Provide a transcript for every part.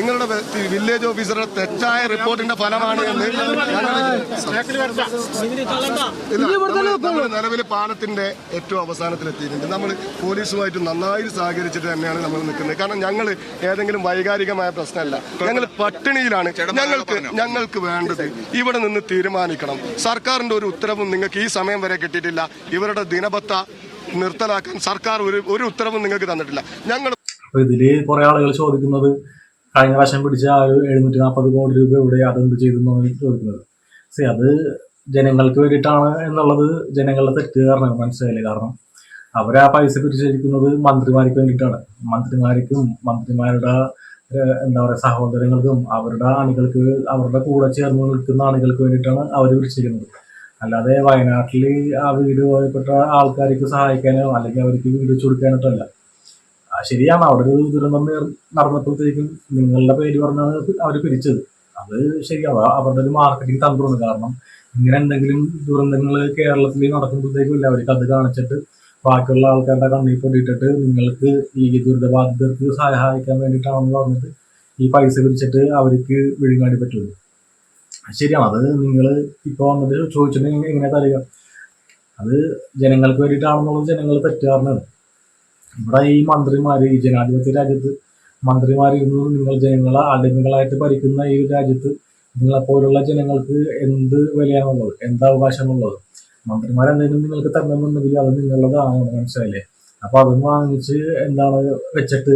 നിങ്ങളുടെ വില്ലേജ് ഓഫീസറുടെ തെറ്റായ റിപ്പോർട്ടിന്റെ ഫലമാണ് എന്ന് നിലവിൽ പാലത്തിന്റെ ഏറ്റവും അവസാനത്തിലെത്തിയിട്ടുണ്ട്. നമ്മൾ പോലീസുമായിട്ട് നന്നായി സഹകരിച്ചിട്ട് തന്നെയാണ് നമ്മൾ നിൽക്കുന്നത്. കാരണം ഞങ്ങൾ ഏതെങ്കിലും വൈകാരികമായ പ്രശ്നമല്ല. ഞങ്ങൾ പട്ടിണിയിലാണ്. ഞങ്ങൾക്ക് ഞങ്ങൾക്ക് വേണ്ടത് ഇവിടെ നിന്ന് തീരുമാനിക്കണം. സർക്കാരിന്റെ ഒരു ഉത്തരവും നിങ്ങൾക്ക് ഈ സമയം വരെ കിട്ടിയിട്ടില്ല. ഇവരുടെ ദിനപത്ത നിർത്തലാക്കാൻ സർക്കാർ ഒരു ഒരു ഉത്തരവും നിങ്ങൾക്ക് തന്നിട്ടില്ല. ഞങ്ങൾ ഇതിൽ കുറെ ആളുകൾ ചോദിക്കുന്നത് കഴിഞ്ഞ പ്രാവശ്യം പിടിച്ച ആ ഒരു എഴുന്നൂറ്റി നാൽപ്പത് കോടി രൂപ ഇവിടെ അതെന്ത് ചെയ്തു എന്നാണ് ചോദിക്കുന്നത്. സി അത് ജനങ്ങൾക്ക് വേണ്ടിയിട്ടാണ് എന്നുള്ളത് ജനങ്ങളുടെ തെറ്റുകാരനാണ് മനസ്സിലായില്ലേ? കാരണം അവർ ആ പൈസ പിരിച്ചിരിക്കുന്നത് മന്ത്രിമാർക്ക് വേണ്ടിയിട്ടാണ്. മന്ത്രിമാർക്കും മന്ത്രിമാരുടെ എന്താ പറയുക സഹോദരങ്ങൾക്കും അവരുടെ അണികൾക്ക് അവരുടെ കൂടെ ചേർന്ന് നിൽക്കുന്ന അണികൾക്ക് വേണ്ടിയിട്ടാണ് അവർ പിരിച്ചിരിക്കുന്നത്. അല്ലാതെ വയനാട്ടിൽ ആ വീട് പോയപ്പെട്ട ആൾക്കാർക്ക് സഹായിക്കാനോ അല്ലെങ്കിൽ അവർക്ക് വീട് വെച്ച് ആ, ശരിയാണ്. അവിടെ ഒരു ദുരന്തം നടന്നപ്പോഴത്തേക്കും നിങ്ങളുടെ പേര് പറഞ്ഞാണ് അവർ പിരിച്ചത്. അത് ശരിയാണ് അവരുടെ ഒരു മാർക്കറ്റിംഗ് തന്ത്രമാണ്. കാരണം ഇങ്ങനെ എന്തെങ്കിലും ദുരന്തങ്ങൾ കേരളത്തിൽ നടക്കുമ്പോഴത്തേക്കും ഇല്ല അവർക്ക് അത് കാണിച്ചിട്ട് ബാക്കിയുള്ള ആൾക്കാരുടെ കണ്ണിൽ പൊടിയിട്ടിട്ട് നിങ്ങൾക്ക് ഈ ദുരിതബാധിതർക്ക് സഹായിക്കാൻ വേണ്ടിയിട്ടാണെന്ന് പറഞ്ഞിട്ട് ഈ പൈസ പിരിച്ചിട്ട് അവർക്ക് വിഴുങ്ങാടി പറ്റുള്ളൂ. ശരിയാണ്. അത് നിങ്ങൾ ഇപ്പോൾ വന്നിട്ട് ചോദിച്ചിട്ടുണ്ടെങ്കിൽ എങ്ങനെ തരിക? അത് ജനങ്ങൾക്ക് വേണ്ടിയിട്ടാണെന്നുള്ളത് ജനങ്ങൾ തെറ്റുകാരനാണ് ഇവിടെ ഈ മന്ത്രിമാര് ഈ ജനാധിപത്യ രാജ്യത്ത് മന്ത്രിമാരിരുന്ന് നിങ്ങൾ ജനങ്ങളെ അടിമകളായിട്ട് ഭരിക്കുന്ന ഈ രാജ്യത്ത് നിങ്ങളെപ്പോലുള്ള ജനങ്ങൾക്ക് എന്ത് വിലയാണുള്ളത്? എന്ത് അവകാശമുള്ളത്? മന്ത്രിമാരെന്തെങ്കിലും നിങ്ങൾക്ക് തരണമെന്നുണ്ടെങ്കിൽ അത് നിങ്ങളുടേതാണ് മനസ്സിലായില്ലേ? അപ്പൊ അത് വാങ്ങിച്ച് എന്താണ് വെച്ചിട്ട്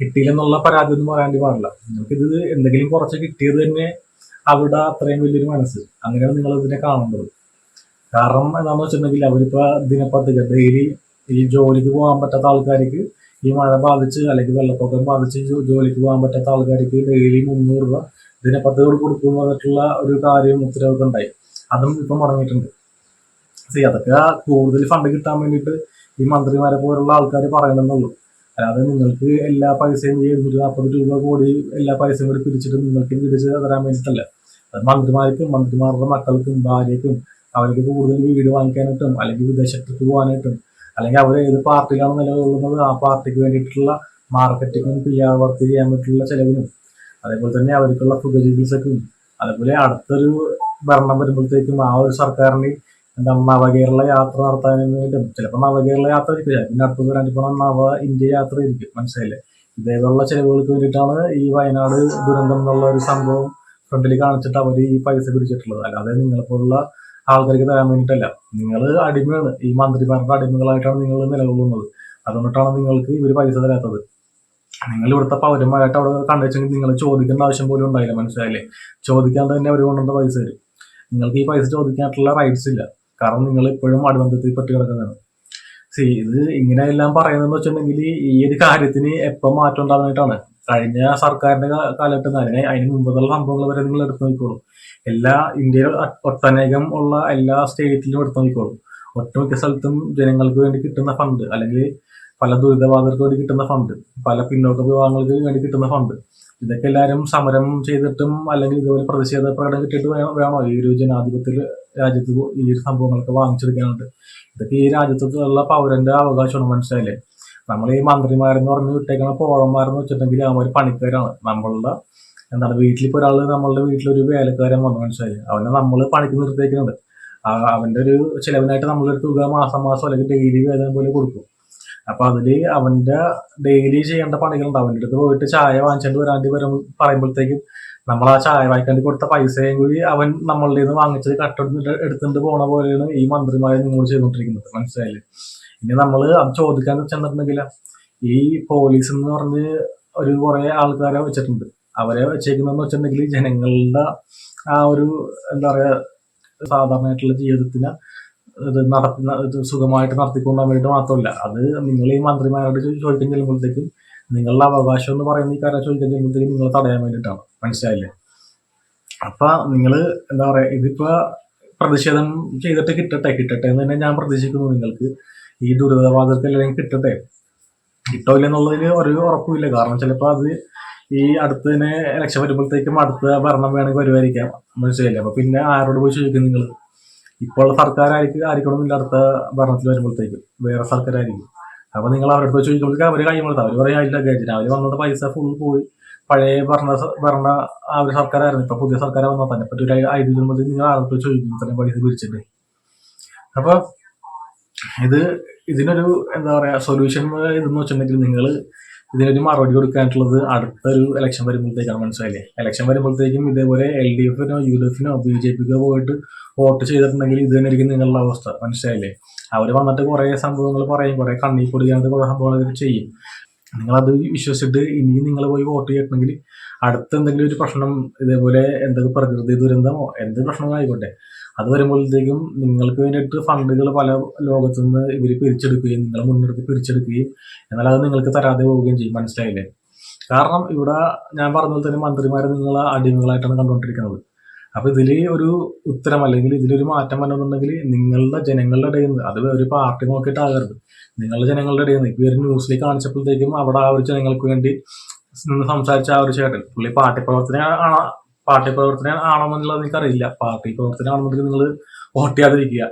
കിട്ടിയില്ലെന്നുള്ള പരാതി ഒന്നും പറയാൻ പാടില്ല. നിങ്ങൾക്ക് ഇത് എന്തെങ്കിലും കുറച്ച് കിട്ടിയത് തന്നെ അവിടെ അത്രയും വലിയൊരു മനസ്സ്. അങ്ങനെയാണ് നിങ്ങൾ ഇതിനെ കാണേണ്ടത്. കാരണം എന്താണെന്ന് വെച്ചിട്ടുണ്ടെങ്കിൽ അവരിപ്പോ ദിനപ്പത്രിക ഡെയിലി ഈ ജോലിക്ക് പോകാൻ പറ്റാത്ത ആൾക്കാർക്ക് ഈ മഴ ബാധിച്ച് അല്ലെങ്കിൽ വെള്ളപ്പൊക്കം ബാധിച്ച് ജോലിക്ക് പോകാൻ പറ്റാത്ത ആൾക്കാർക്ക് ഡെയിലി മുന്നൂറ് രൂപ ഇതിനെ പദ്ധതികൾ കൊടുക്കും പറഞ്ഞിട്ടുള്ള ഒരു കാര്യം ഉത്തരവൊക്കെ ഉണ്ടായി. അതും ഇപ്പം മുടങ്ങിയിട്ടുണ്ട്. സി അതൊക്കെ കൂടുതൽ ഫണ്ട് കിട്ടാൻ വേണ്ടിയിട്ട് ഈ മന്ത്രിമാരെ പോലുള്ള ആൾക്കാർ പറയണമെന്നുള്ളൂ. അല്ലാതെ നിങ്ങൾക്ക് എല്ലാ പൈസയും ഈ എഴുന്നൂറ്റി നാൽപ്പത് രൂപ കൂടി എല്ലാ പൈസയും കൂടി പിരിച്ചിട്ട് നിങ്ങൾക്ക് പിരിച്ച് തരാൻ വേണ്ടിയിട്ടല്ല. അത് മന്ത്രിമാർക്കും മന്ത്രിമാരുടെ മക്കൾക്കും ഭാര്യയ്ക്കും അവർക്ക് കൂടുതൽ വീട് വാങ്ങിക്കാനായിട്ടും അല്ലെങ്കിൽ വിദേശത്തേക്ക് പോകാനായിട്ടും അല്ലെങ്കിൽ അവർ ഏത് പാർട്ടിയിലാണ് നിലകൊള്ളുന്നത് ആ പാർട്ടിക്ക് വേണ്ടിയിട്ടുള്ള മാർക്കറ്റിങ്ങും പി ആർ വർക്ക് ചെയ്യാൻ പറ്റുള്ള ചെലവിനും അതേപോലെ തന്നെ അവർക്കുള്ള തുക ചികിത്സക്കും അതേപോലെ അടുത്തൊരു ഭരണം വരുമ്പോഴത്തേക്കും ആ ഒരു സർക്കാരിന് എന്താ നവകേരള യാത്ര നടത്താൻ വേണ്ടിയും ചിലപ്പോൾ നവകേരള യാത്ര ആയിരിക്കില്ല പിന്നെ അടുത്തത് രണ്ടിപ്പോൾ നവ ഇന്ത്യ യാത്ര ആയിരിക്കും. മനസ്സിലായില്ലേ? ഇതേപോലുള്ള ചെലവുകൾക്ക് വേണ്ടിയിട്ടാണ് ഈ വയനാട് ദുരന്തം എന്നുള്ള ഒരു സംഭവം ഫ്രണ്ടിൽ കാണിച്ചിട്ട് അവർ ഈ പൈസ പിടിച്ചിട്ടുള്ളത്. അല്ലാതെ നിങ്ങളെപ്പോലുള്ള ആൾക്കാർക്ക് തരാൻ വേണ്ടിയിട്ടല്ല. നിങ്ങൾ അടിമയാണ്. ഈ മന്ത്രിമാരുടെ അടിമകളായിട്ടാണ് നിങ്ങൾ നിലകൊള്ളുന്നത്. അതുകൊണ്ടിട്ടാണ് നിങ്ങൾക്ക് ഇവർ പൈസ തരാത്തത്. നിങ്ങൾ ഇവിടുത്തെ പൗരന്മാരായിട്ട് അവിടെ കണ്ടുവെച്ചെങ്കിൽ നിങ്ങൾ ചോദിക്കേണ്ട ആവശ്യം പോലും ഉണ്ടായില്ല മനസ്സിലായില്ലേ? ചോദിക്കാതെ തന്നെ അവർ കൊണ്ടുവന്ന പൈസ തരും. നിങ്ങൾക്ക് ഈ പൈസ ചോദിക്കാനായിട്ടുള്ള റൈറ്റ്സ് ഇല്ല. കാരണം നിങ്ങൾ ഇപ്പോഴും അടിബന്ധത്തിൽ പെട്ട് കിടക്കുന്നതാണ് സി ഇത് ഇങ്ങനെയെല്ലാം പറയുന്നതെന്ന് വെച്ചിട്ടുണ്ടെങ്കിൽ ഈ ഒരു കാര്യത്തിന് എപ്പം മാറ്റം ഉണ്ടാകാനായിട്ടാണ് കഴിഞ്ഞ സർക്കാരിന്റെ കാലഘട്ടം അതിന് അതിന് മുമ്പുള്ള സംഭവങ്ങൾ വരെ നിങ്ങൾ എടുത്തു നോക്കിക്കോളൂ. എല്ലാ ഇന്ത്യയിൽ ഒട്ടനേകം ഉള്ള എല്ലാ സ്റ്റേറ്റിലും എടുത്തു നോക്കിക്കോളും. ഒട്ടുമിക്ക സ്ഥലത്തും ജനങ്ങൾക്ക് വേണ്ടി കിട്ടുന്ന ഫണ്ട് അല്ലെങ്കിൽ പല ദുരിതബാധിതർക്ക് വേണ്ടി കിട്ടുന്ന ഫണ്ട് പല പിന്നോക്ക വിഭാഗങ്ങൾക്ക് വേണ്ടി കിട്ടുന്ന ഫണ്ട് ഇതൊക്കെ എല്ലാവരും സമരം ചെയ്തിട്ടും അല്ലെങ്കിൽ ഇതുപോലെ പ്രതിഷേധ പ്രകടനം കിട്ടിയിട്ട് വേണം വേണോ? ഈ ഒരു ജനാധിപത്യ രാജ്യത്ത് ഈ ഒരു സംഭവങ്ങളൊക്കെ വാങ്ങിച്ചെടുക്കാനുണ്ട് ഇതൊക്കെ ഈ രാജ്യത്തുള്ള പൗരന്റെ അവകാശമാണ് മനസ്സിലായില്ലേ? നമ്മൾ ഈ മന്ത്രിമാരെന്ന് പറഞ്ഞ് വിട്ടേക്കുന്ന പോഴന്മാരെന്ന് വെച്ചിട്ടുണ്ടെങ്കിൽ അവർ പണിക്കാരാണ്. നമ്മളുടെ എന്താണ് വീട്ടിലിപ്പോൾ ഒരാൾ നമ്മളുടെ വീട്ടിലൊരു വേലക്കാരൻ വന്നു മനസ്സിലായി അവനെ നമ്മൾ പണിക്ക് നിർത്തിയേക്കുന്നുണ്ട്. അവന്റെ ഒരു ചിലവിനായിട്ട് നമ്മളൊരു തുക മാസം മാസം അല്ലെങ്കിൽ ഡെയിലി വേതനം പോലെ കൊടുക്കും. അപ്പൊ അതിൽ അവന്റെ ഡെയിലി ചെയ്യേണ്ട പണികളുണ്ട്. അവന്റെ അടുത്ത് പോയിട്ട് ചായ വാങ്ങിച്ചുകൊണ്ട് വരാണ്ടി വരും പറയുമ്പോഴത്തേക്കും നമ്മൾ ആ ചായ വായിക്കാണ്ട് കൊടുത്ത പൈസയും കൂടി അവൻ നമ്മളുടെ നിന്ന് വാങ്ങിച്ചത് കട്ടെടുത്ത് എടുത്തുകൊണ്ട് പോണ പോലെയാണ് ഈ മന്ത്രിമാരെ നിങ്ങൾ ചെയ്തുകൊണ്ടിരിക്കുന്നത്. മനസ്സിലായില്ലേ? ഇനി നമ്മൾ അത് ചോദിക്കാൻ ചെന്നിട്ടുണ്ടെങ്കിൽ ഈ പോലീസ് എന്ന് പറഞ്ഞ് ഒരു കുറെ ആൾക്കാരെ വെച്ചിട്ടുണ്ട്. അവരെ വെച്ചേക്കുന്നതെന്ന് വെച്ചിട്ടുണ്ടെങ്കിൽ ജനങ്ങളുടെ ആ ഒരു എന്താ പറയുക സാധാരണയായിട്ടുള്ള ജീവിതത്തിന് ഇത് നടത്തുന്ന ഇത് സുഖമായിട്ട് നടത്തിക്കൊണ്ടാൻ വേണ്ടി മാത്രമല്ല. അത് നിങ്ങൾ ഈ മന്ത്രിമാരോട് ചോദിക്കാൻ ചെല്ലുമ്പോഴത്തേക്കും നിങ്ങളുടെ അവകാശം എന്ന് പറയുന്ന ഈ കാര്യം ചോദിക്കാൻ ചെല്ലുമ്പോഴത്തേക്കും നിങ്ങൾ തടയാൻ വേണ്ടിയിട്ടാണ്. മനസ്സിലായില്ലേ? അപ്പൊ നിങ്ങൾ എന്താ പറയാ ഇതിപ്പോ പ്രതിഷേധം ചെയ്തിട്ട് കിട്ടട്ടെ കിട്ടട്ടെ എന്ന് തന്നെ ഞാൻ പ്രതീക്ഷിക്കുന്നു നിങ്ങൾക്ക്. ഈ ദുരിതബാധിതർക്ക് അല്ലെങ്കിൽ കിട്ടട്ടെ. കിട്ടോ എന്നുള്ളതിന് ഒരു ഉറപ്പുമില്ല കാരണം ചിലപ്പോൾ അത് ഈ അടുത്തതിന് ഇലക്ഷൻ വരുമ്പോഴത്തേക്കും അടുത്ത ഭരണം വേണമെങ്കിൽ വരുമായിരിക്കാം മനസ്സിലായില്ല? അപ്പൊ പിന്നെ ആരോട് പോയി ചോദിക്കും നിങ്ങൾ ഇപ്പോൾ സർക്കാർ ആയിരിക്കും ആയിരിക്കണമെന്നില്ല അടുത്ത ഭരണത്തിൽ വരുമ്പോഴത്തേക്കും. വേറെ സർക്കാരായിരിക്കും. അപ്പൊ നിങ്ങൾ അവരുടെ പോയി ചോദിക്കുമ്പോഴത്തേക്ക് അവർ കൈമുള്ളത് അവർ പറയാം ഇല്ല ഗജ രാവിലെ വന്നത് പൈസ ഫുൾ പോയി. പഴയ ഭരണ ഭരണ ആ ഒരു സർക്കാരായിരുന്നു. ഇപ്പൊ പുതിയ സർക്കാർ വന്നാൽ തന്നെ. പറ്റി ഒരു ഐഡിയ നിങ്ങൾ പോയി ചോദിക്കും തന്നെ പൈസ പിരിച്ചിട്ട്. അപ്പൊ ഇത് ഇതിനൊരു എന്താ പറയാ സൊല്യൂഷൻ ഇതെന്ന് വെച്ചിട്ടുണ്ടെങ്കിൽ നിങ്ങൾ ഇതിനൊരു മറുപടി കൊടുക്കാനായിട്ടുള്ളത് അടുത്തൊരു ഇലക്ഷൻ വരുമ്പോഴത്തേക്കാണ് മനസ്സിലായില്ലേ? ഇലക്ഷൻ വരുമ്പോഴത്തേക്കും ഇതേപോലെ എൽ ഡി എഫിനോ യു ഡി എഫിനോ ബി ജെ പിക്കോ പോയിട്ട് വോട്ട് ചെയ്തിട്ടുണ്ടെങ്കിൽ ഇത് തന്നെ ആയിരിക്കും നിങ്ങളുടെ അവസ്ഥ മനസ്സിലായില്ലേ? അവർ വന്നിട്ട് കുറേ സംഭവങ്ങൾ പറയും കുറേ കണ്ണി പൊടിയാണ്ട് കുറേ സംഭവങ്ങൾ ചെയ്യും. നിങ്ങളത് വിശ്വസിച്ചിട്ട് ഇനിയും നിങ്ങൾ പോയി വോട്ട് ചെയ്തിട്ടുണ്ടെങ്കിൽ അടുത്ത എന്തെങ്കിലും ഒരു പ്രശ്നം ഇതേപോലെ എന്തൊക്കെ പ്രകൃതി ദുരന്തമോ എന്ത് പ്രശ്നമോ ആയിക്കോട്ടെ അത് വരുമ്പോഴത്തേക്കും നിങ്ങൾക്ക് വേണ്ടിയിട്ട് ഫണ്ടുകൾ പല ലോകത്തു നിന്ന് ഇവർ പിരിച്ചെടുക്കുകയും നിങ്ങൾ മുൻനിർത്തി പിരിച്ചെടുക്കുകയും എന്നാൽ അത് നിങ്ങൾക്ക് തരാതെ പോവുകയും ചെയ്യും. മനസ്സിലായില്ലേ? കാരണം ഇവിടെ ഞാൻ പറഞ്ഞ പോലെ തന്നെ മന്ത്രിമാരെ നിങ്ങൾ അടിമകളായിട്ടാണ് കണ്ടുകൊണ്ടിരിക്കുന്നത്. അപ്പൊ ഇതിൽ ഒരു ഉത്തരം അല്ലെങ്കിൽ ഇതിലൊരു മാറ്റം വരണമെന്നുണ്ടെങ്കിൽ നിങ്ങളുടെ ജനങ്ങളുടെ ഇടയിൽ നിന്ന് അത് ഒരു പാർട്ടി നോക്കിയിട്ടാകരുത്. നിങ്ങളുടെ ജനങ്ങളുടെ ഇടയിൽ നിന്ന്. ഇപ്പൊ ഒരു ന്യൂസിൽ കാണിച്ചപ്പോഴത്തേക്കും അവിടെ ആ ഒരു ജനങ്ങൾക്ക് വേണ്ടി നിന്ന് സംസാരിച്ച ആ ഒരു ചേട്ടൻ പുള്ളി പാർട്ടി പ്രവർത്തന പാർട്ടി പ്രവർത്തനം ആണെന്നുള്ളത് അറിയില്ല പാർട്ടി പ്രവർത്തനം ആണെന്നുണ്ടെങ്കിൽ നിങ്ങൾ വോട്ട് ചെയ്യാതിരിക്കുക.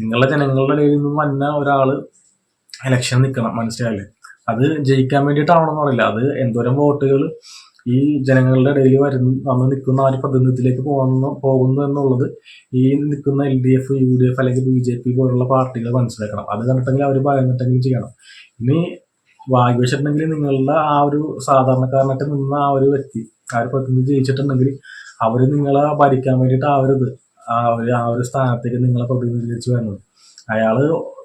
നിങ്ങളുടെ ജനങ്ങളുടെ ഇടയിൽ നിന്നും വന്ന ഒരാൾ ഇലക്ഷൻ നിൽക്കണം മനസ്സിലായില്ലേ? അത് ജയിക്കാൻ വേണ്ടിയിട്ടാവണമെന്ന് പറയില്ല അത് എന്തോരം വോട്ടുകൾ ഈ ജനങ്ങളുടെ ഇടയിൽ വരുന്ന വന്ന് നിൽക്കുന്ന ആ ഒരു പ്രതിനിധിയിലേക്ക് പോകുന്നു പോകുന്നു എന്നുള്ളത് ഈ നിൽക്കുന്ന L D F U D F അല്ലെങ്കിൽ ബി ജെ പി പോലുള്ള പാർട്ടികൾ മനസ്സിലാക്കണം. അത് കണ്ടിട്ടെങ്കിൽ അവർ ഭയന്നിട്ടെങ്കിലും ചെയ്യണം. ഇനി ഭാഗ്യവശിട്ടുണ്ടെങ്കിൽ നിങ്ങളുടെ ആ ഒരു സാധാരണക്കാരനായിട്ട് നിന്ന ആ ഒരു വ്യക്തി ആ ഒരു പ്രതിനിധി ജയിച്ചിട്ടുണ്ടെങ്കിൽ അവർ നിങ്ങളെ ഭരിക്കാൻ വേണ്ടിയിട്ട് ആവരുത്. ഒരു ആ ഒരു സ്ഥാനത്തേക്ക് നിങ്ങളെ പ്രതിനിധീകരിച്ച് വരുന്നത് അയാൾ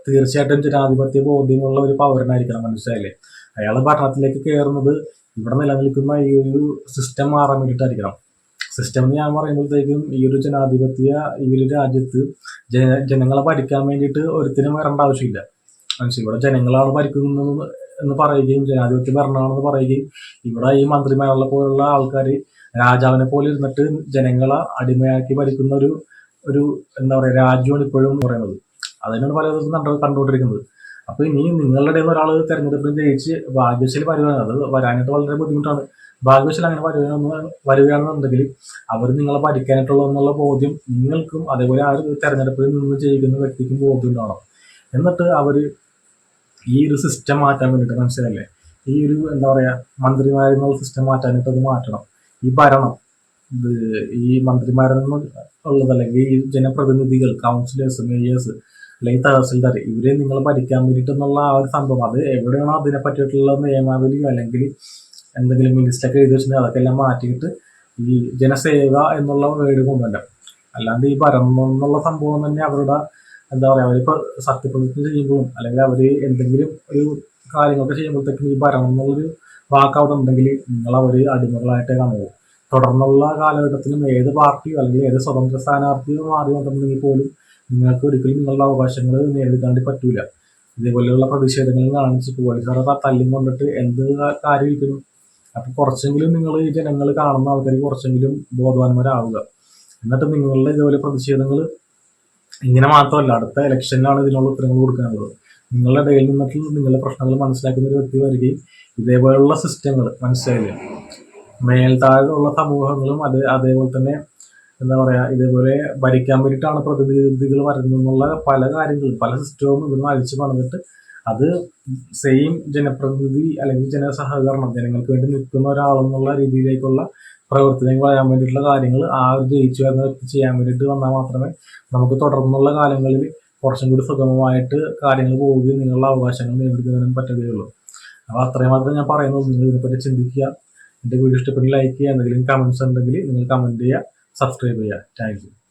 തീർച്ചയായിട്ടും ജനാധിപത്യ ബോധ്യമുള്ള ഒരു പൗരനായിരിക്കണം മനസ്സിലായില്ലേ? അയാൾ ഭരണത്തിലേക്ക് കയറുന്നത് ഇവിടെ നിലനിൽക്കുന്ന ഈ ഒരു സിസ്റ്റം മാറാൻ വേണ്ടിയിട്ടായിരിക്കണം. സിസ്റ്റം എന്ന് ഞാൻ പറയുമ്പോഴത്തേക്കും ഈ ഒരു ജനാധിപത്യ ഈ ഒരു രാജ്യത്ത് ജന ജനങ്ങളെ ഭരിക്കാൻ വേണ്ടിയിട്ട് ഒരുത്തിനും വരേണ്ട ആവശ്യമില്ല. മനസ്സിലായി? ഇവിടെ ജനങ്ങളാണ് ഭരിക്കുന്നത് എന്ന് പറയുകയും ജനാധിപത്യ ഭരണമാണെന്ന് പറയുകയും ഇവിടെ ഈ മന്ത്രിമാരുള്ള പോലുള്ള ആൾക്കാർ രാജാവിനെ പോലെ ഇരുന്നിട്ട് ജനങ്ങളെ അടിമയാക്കി ഭരിക്കുന്ന ഒരു ഒരു എന്താ പറയുക രാജ്യമാണ് ഇപ്പോഴും പറയുന്നത്. അതിനാണ് പല ദിവസം കണ്ടു കണ്ടുകൊണ്ടിരിക്കുന്നത്. അപ്പൊ ഇനി നിങ്ങളുടെ ഇടയിൽ ഒരാൾ തെരഞ്ഞെടുപ്പിൽ ജയിച്ച് ഭാഗ്യശാലി വരുവാണ്. അത് വരാനായിട്ട് വളരെ ബുദ്ധിമുട്ടാണ്. ഭാഗ്യവശാൽ അങ്ങനെ വരുവാണെന്ന് വരികയാണെന്നുണ്ടെങ്കിൽ അവർ നിങ്ങളെ ഭരിക്കാനായിട്ടുള്ള എന്നുള്ള ബോധ്യം നിങ്ങൾക്കും അതേപോലെ ആ ഒരു തെരഞ്ഞെടുപ്പിൽ നിന്ന് ജയിക്കുന്ന വ്യക്തിക്കും ബോധ്യം ഉണ്ടാവണം. എന്നിട്ട് അവർ ഈ ഒരു സിസ്റ്റം മാറ്റാൻ വേണ്ടിയിട്ട് മനസ്സിലല്ലേ ഈ ഒരു എന്താ പറയുക മന്ത്രിമാരെന്നുള്ള സിസ്റ്റം മാറ്റാനായിട്ട് അത് മാറ്റണം. ഈ ഭരണം ഇത് ഈ മന്ത്രിമാരെന്ന് ഉള്ളത് അല്ലെങ്കിൽ ഈ ജനപ്രതിനിധികൾ കൗൺസിലേഴ്സ് മേയേഴ്സ് അല്ലെങ്കിൽ തഹസിൽദാർ ഇവരെ നിങ്ങൾ ഭരിക്കാൻ വേണ്ടിയിട്ടെന്നുള്ള ആ ഒരു സംഭവം. അത് എവിടെയാണോ അതിനെ പറ്റിയിട്ടുള്ള നിയമാവലിയോ അല്ലെങ്കിൽ എന്തെങ്കിലും മിനിസ്റ്റൊക്കെ എഴുതി വെച്ചിട്ടുണ്ടെങ്കിൽ അതൊക്കെ എല്ലാം മാറ്റിയിട്ട് ഈ ജനസേവ എന്നുള്ള വേർഡ് കൊണ്ടുവരാം അല്ലാണ്ട് ഈ ഭരണം എന്നുള്ള സംഭവം തന്നെ അവരുടെ എന്താ പറയാ അവരിപ്പോ സത്യപ്രതിജ്ഞ ചെയ്യുമ്പോഴും അല്ലെങ്കിൽ അവർ എന്തെങ്കിലും ഒരു കാര്യങ്ങളൊക്കെ ചെയ്യുമ്പോഴത്തേക്കും ഈ ഭരണം എന്നുള്ളൊരു വാക്ക് ഉണ്ടെങ്കിൽ നിങ്ങൾ അവർ അടിമകളായിട്ടേ കാണുള്ളൂ തുടർന്നുള്ള കാലഘട്ടത്തിലും ഏത് പാർട്ടിയോ അല്ലെങ്കിൽ ഏത് സ്വതന്ത്ര സ്ഥാനാർത്ഥിയോ മാറി വന്നിട്ടുണ്ടെങ്കിൽ പോലും നിങ്ങൾക്ക് ഒരിക്കലും നിങ്ങളുടെ അവകാശങ്ങൾ നേരിടാണ്ട് പറ്റൂല. ഇതേപോലെയുള്ള പ്രതിഷേധങ്ങൾ കാണിച്ച് പോലീസുകാരെ തല്ലും കൊണ്ടിട്ട് എന്ത് കാര്യം ഇരിക്കുന്നു അപ്പൊ കുറച്ചെങ്കിലും നിങ്ങൾ ഈ ജനങ്ങൾ കാണുന്ന ആൾക്കാർ കുറച്ചെങ്കിലും ബോധവാന്മാരാവുക. എന്നിട്ട് നിങ്ങളുടെ ഇതേപോലെ പ്രതിഷേധങ്ങൾ ഇങ്ങനെ മാത്രമല്ല അടുത്ത ഇലക്ഷനിലാണ് ഇതിനുള്ള ഉത്തരങ്ങൾ കൊടുക്കാനുള്ളത്. നിങ്ങളുടെ ഇടയിൽ നിന്നിട്ട് നിങ്ങളുടെ പ്രശ്നങ്ങൾ മനസ്സിലാക്കുന്ന ഒരു വ്യക്തി വരികയും ഇതേപോലെയുള്ള സിസ്റ്റങ്ങൾ മനസ്സിലായില്ലേ? മേൽത്താഴെയുള്ള സമൂഹങ്ങളും അത് അതേപോലെ തന്നെ എന്താ പറയുക ഇതേപോലെ ഭരിക്കാൻ വേണ്ടിയിട്ടാണ് പ്രതിനിധികൾ വരുന്നതെന്നുള്ള പല കാര്യങ്ങളും പല സിസ്റ്റവും ഇവിടുന്ന് അഴിച്ചു പണിതിട്ട് അത് സെയിം ജനപ്രതിനിധി അല്ലെങ്കിൽ ജനസഹകരണം ജനങ്ങൾക്ക് വേണ്ടി നിൽക്കുന്ന ഒരാളെന്നുള്ള രീതിയിലേക്കുള്ള പ്രവർത്തനങ്ങൾ വരാൻ വേണ്ടിയിട്ടുള്ള കാര്യങ്ങൾ ആ ഒരു ജയിച്ചു വരുന്ന വ്യക്തി ചെയ്യാൻ വേണ്ടിയിട്ട് വന്നാൽ മാത്രമേ നമുക്ക് തുടർന്നുള്ള കാലങ്ങളിൽ കുറച്ചും കൂടി സുഗമമായിട്ട് കാര്യങ്ങൾ പോവുകയും നിങ്ങളുടെ അവകാശങ്ങൾ നേടിക്കുന്നതിനും പറ്റുകയുള്ളൂ. അപ്പോൾ അത്രയും മാത്രമേ ഞാൻ പറയുന്നു നിങ്ങൾ ഇതിനെപ്പറ്റി ചിന്തിക്കുക. എന്റെ വീഡിയോ ഇഷ്ടപ്പെട്ട് ലൈക്ക് ചെയ്യുക. എന്തെങ്കിലും കമൻസ് ഉണ്ടെങ്കിൽ നിങ്ങൾ കമന്റ് ചെയ്യുക. സബ്സ്ക്രൈബ് ചെയ്യുക. താങ്ക്